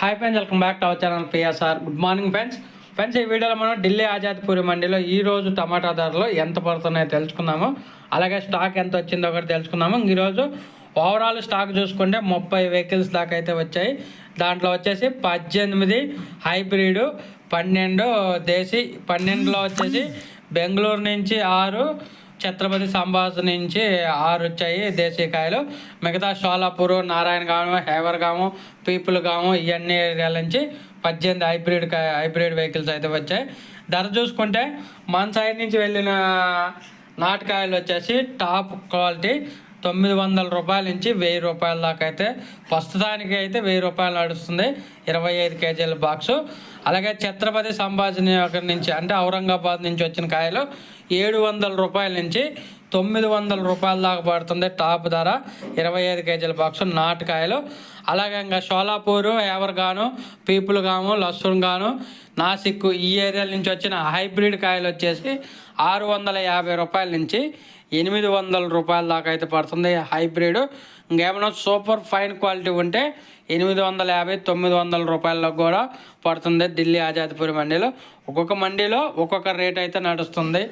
Hi friends welcome back to our channel PSR good morning friends friends ఈ వీడియోలో మనం ఢిల్లీ ఆజాద్పూరి మండీలో ఈ రోజు టమాటా ధరలు ఎంత పడుతున్నాయో తెలుసుకుందాము. అలాగే స్టాక్ ఎంత వచ్చిందో ఒకటి తెలుసుకుందాము. ఈరోజు ఓవరాల్ స్టాక్ చూసుకుంటే ముప్పై వెహికల్స్ దాకా అయితే వచ్చాయి. దాంట్లో వచ్చేసి పద్దెనిమిది హైబ్రిడ్ పన్నెండు దేశీ పన్నెండులో వచ్చేసి బెంగళూరు నుంచి ఆరు ఛత్రపతి సంభాస్ నుంచి ఆరు వచ్చాయి. దేశీకాయలు మిగతా షోలాపూర్ నారాయణగాము హేవర్గాము పీపుల్గాము ఇవన్నీ ఏరియాల నుంచి పద్దెనిమిది హైబ్రిడ్ కాయ హైబ్రిడ్ వెహికల్స్ అయితే వచ్చాయి. ధర చూసుకుంటే మన సైడ్ నుంచి వెళ్ళిన నాటకాయలు వచ్చేసి టాప్ క్వాలిటీ తొమ్మిది వందల రూపాయల నుంచి వెయ్యి రూపాయల దాకా అయితే ప్రస్తుతానికి అయితే వెయ్యి రూపాయలు నడుస్తుంది. ఇరవై ఐదు కేజీల బాక్సు. అలాగే ఛత్రపతి సంభాజీ అక్కడి నుంచి అంటే ఔరంగాబాద్ నుంచి వచ్చిన కాయలు ఏడు వందల రూపాయల నుంచి తొమ్మిది వందల రూపాయల దాకా పడుతుంది. టాప్ ధర ఇరవై ఐదు కేజీల బాక్సు నాటుకాయలు అలాగే ఇంకా షోలాపూరు ఎవరిగాను పీపుల్ గాను లస్సూన్ గాను నాసిక్ ఈ ఏరియాల నుంచి వచ్చిన హైబ్రిడ్ కాయలు వచ్చేసి ఆరు వందల యాభై రూపాయల నుంచి ఎనిమిది వందల రూపాయల దాకా అయితే పడుతుంది హైబ్రిడ్. ఇంకేమైనా సూపర్ ఫైన్ క్వాలిటీ ఉంటే ఎనిమిది వందల యాభై తొమ్మిది వందల రూపాయలకు కూడా పడుతుంది ఢిల్లీ ఆజాద్పూర్ మండీలో. ఒక్కొక్క మండీలో ఒక్కొక్క రేట్ అయితే నడుస్తుంది.